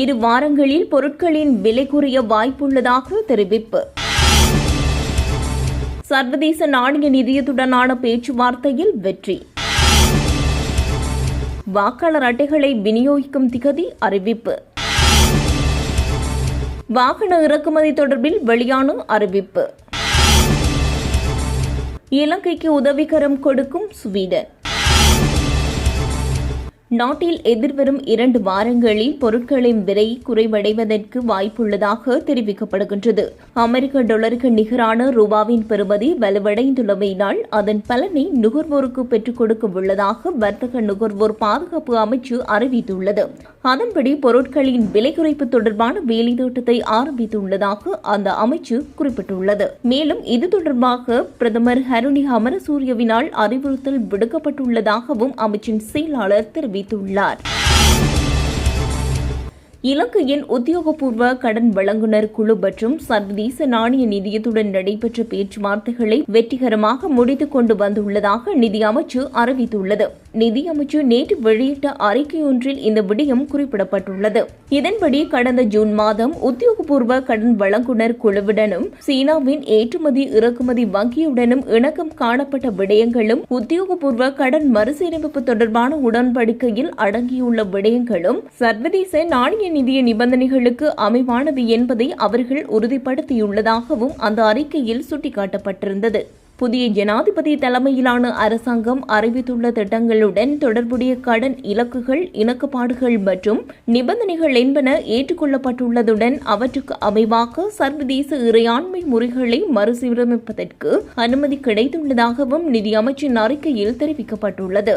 இரு வாரங்களில் பொருட்களின் விலை குறைய வாய்ப்புள்ளதாக தெரிவிப்பு. சர்வதேச நாணய நிதியத்துடனான பேச்சுவார்த்தையில் வெற்றி. வாக்காளர் அட்டைகளை விநியோகிக்கும் திகதி அறிவிப்பு. வாகன இறக்குமதி தொடர்பில் வெளியான அறிவிப்பு. இலங்கைக்கு உதவிகரம் கொடுக்கும் ஸ்வீடன். நாட்டில் எதிர்வரும் இரண்டு வாரங்களில் பொருட்களின் விலை குறைவடைவதற்கு வாய்ப்புள்ளதாக தெரிவிக்கப்படுகின்றது. அமெரிக்க டாலருக்கு நிகரான ரூபாவின் பெறுமதி வலுவடைந்துள்ளமையினால் அதன் பலனை நுகர்வோருக்கு பெற்றுக் கொடுக்க உள்ளதாக வர்த்தக நுகர்வோர் பாதுகாப்பு அமைச்சு அறிவித்துள்ளது. அதன்படி பொருட்களின் விலை குறைப்பு தொடர்பான வேலைத்திட்டத்தை ஆரம்பித்துள்ளதாக அந்த அமைச்சு குறிப்பிட்டுள்ளது. மேலும் இது தொடர்பாக பிரதமர் ஹருணி அமரசூரியவினால் அறிவுறுத்தல் விடுக்கப்பட்டுள்ளதாகவும் அமைச்சின் செயலாளர் தெரிவித்துள்ளார் இலங்கையின் உத்தியோகபூர்வ கடன் வழங்குனர் குழு மற்றும் சர்வதேச நாணய நிதியத்துடன் நடைபெற்ற பேச்சுவார்த்தைகளை வெற்றிகரமாக முடித்துக் கொண்டு வந்துள்ளதாக நிதி அமைச்சு அறிவித்துள்ளது. நிதியமைச்சு நேற்று வெளியிட்ட அறிக்கையொன்றில் இந்த விடயம் குறிப்பிடப்பட்டுள்ளது. இதன்படி கடந்த ஜூன் மாதம் உத்தியோகபூர்வ கடன் வழங்குனர் குழுவுடனும் சீனாவின் ஏற்றுமதி இறக்குமதி வங்கியுடனும் இணக்கம் காணப்பட்ட விடயங்களும் உத்தியோகபூர்வ கடன் மறுசீரமைப்பு தொடர்பான உடன்படிக்கையில் அடங்கியுள்ள விடயங்களும் சர்வதேச நாணய நிதிய நிபந்தனைகளுக்கு அமைவானது என்பதை அவர்கள் உறுதிப்படுத்தியுள்ளதாகவும் அந்த அறிக்கையில் சுட்டிக்காட்டப்பட்டிருந்தது. புதிய ஜனாதிபதி தலைமையிலான அரசாங்கம் அறிவித்துள்ள திட்டங்களுடன் தொடர்புடைய கடன் இலக்குகள் இணக்கப்பாடுகள் மற்றும் நிபந்தனைகள் என்பன ஏற்றுக்கொள்ளப்பட்டுள்ளதுடன் அவற்றுக்கு அமைவாக சர்வதேச இறையாண்மை முறைகளை மறுசீரமைப்பதற்கு அனுமதி கிடைத்துள்ளதாகவும் நிதியமைச்சின் அறிக்கையில் தெரிவிக்கப்பட்டுள்ளது.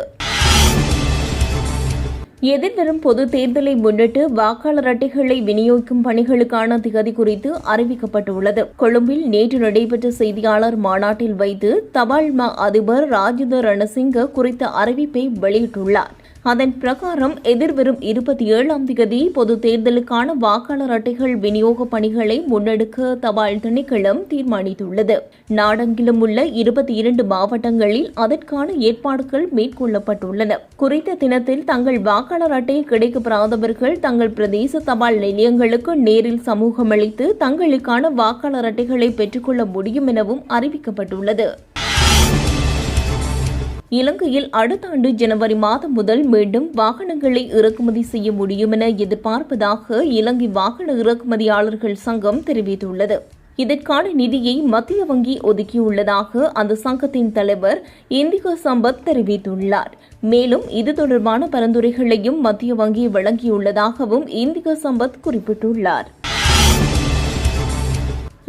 எதிர்வரும் பொது தேர்தலை முன்னிட்டு வாக்காளர் அட்டைகளை விநியோகிக்கும் பணிகளுக்கான திகதி குறித்து அறிவிக்கப்பட்டுள்ளது. கொழும்பில் நேற்று நடைபெற்ற செய்தியாளர் மாநாட்டில் வைத்து தபால் மா அதிபர் ராஜித ரணசிங்க குறித்த அறிவிப்பை வெளியிட்டுள்ளார். அதன் பிரகாரம் எதிர்வரும் இருபத்தி ஏழாம் தேதி பொது தேர்தலுக்கான வாக்காளர் அட்டைகள் விநியோக பணிகளை முன்னெடுக்க தபால் திணைக்களம் தீர்மானித்துள்ளது. நாடெங்கிலும் உள்ள இருபத்தி இரண்டு மாவட்டங்களில் அதற்கான ஏற்பாடுகள் மேற்கொள்ளப்பட்டுள்ளன. குறித்த தினத்தில் தங்கள் வாக்காளர் அட்டை கிடைக்கப்படாதவர்கள் தங்கள் பிரதேச தபால் நிலையங்களுக்கு நேரில் சமூகமளித்து தங்களுக்கான வாக்காளர் அட்டைகளை பெற்றுக்கொள்ள முடியும் எனவும் அறிவிக்கப்பட்டுள்ளது. இலங்கையில் அடுத்த ஆண்டு ஜனவரி மாதம் முதல் மீண்டும் வாகனங்களை இறக்குமதி செய்ய முடியும் என எதிர்பார்ப்பதாக இலங்கை வாகன இறக்குமதியாளர்கள் சங்கம் தெரிவித்துள்ளது. இதற்கான நிதியை மத்திய வங்கி ஒதுக்கியுள்ளதாக அந்த சங்கத்தின் தலைவர் இந்திகா சம்பத் தெரிவித்துள்ளார். மேலும் இது தொடர்பான பரிந்துரைகளையும் மத்திய வங்கி வழங்கியுள்ளதாகவும் இந்திகா சம்பத் குறிப்பிட்டுள்ளார்.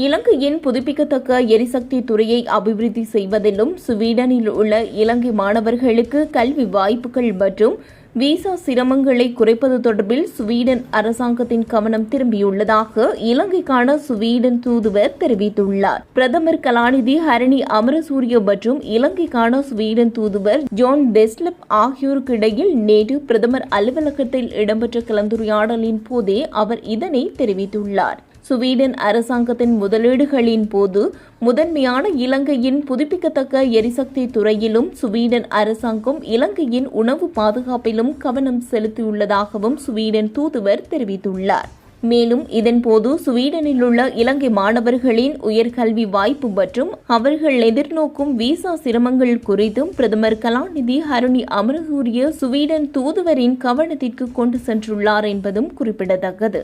இலங்கையின் புதுப்பிக்கத்தக்க எரிசக்தி துறையை அபிவிருத்தி செய்வதிலும் சுவீடனில் உள்ள இலங்கை மாணவர்களுக்கு கல்வி வாய்ப்புகள் மற்றும் விசா சிரமங்களை குறைப்பது தொடர்பில் சுவீடன் அரசாங்கத்தின் கவனம் திரும்பியுள்ளதாக இலங்கைக்கான சுவீடன் தூதுவர் தெரிவித்துள்ளார். பிரதமர் கலாநிதி ஹரணி அமரசூரிய மற்றும் இலங்கைக்கான சுவீடன் தூதுவர் ஜோன் டெஸ்லப் ஆகியோருக்கிடையில் நேற்று பிரதமர் அலுவலகத்தில் இடம்பெற்ற கலந்துரையாடலின் போதே அவர் இதனை தெரிவித்துள்ளார். சுவீடன் அரசாங்கத்தின் முதலீடுகளின் போது முதன்மையான இலங்கையின் புதுப்பிக்கத்தக்க எரிசக்தி துறையிலும் சுவீடன் அரசாங்கம் இலங்கையின் உணவு பாதுகாப்பிலும் கவனம் செலுத்தியுள்ளதாகவும் சுவீடன் தூதுவர் தெரிவித்துள்ளார். மேலும் இதன்போது சுவீடனில் உள்ள இலங்கை மாணவர்களின் உயர்கல்வி வாய்ப்பு மற்றும் அவர்கள் எதிர்நோக்கும் விசா சிரமங்கள் குறித்தும் பிரதமர் கலாநிதி ஹருணி அமரசூரிய சுவீடன் தூதுவரின் கவனத்திற்கு கொண்டு சென்றுள்ளார் என்பதும் குறிப்பிடத்தக்கது.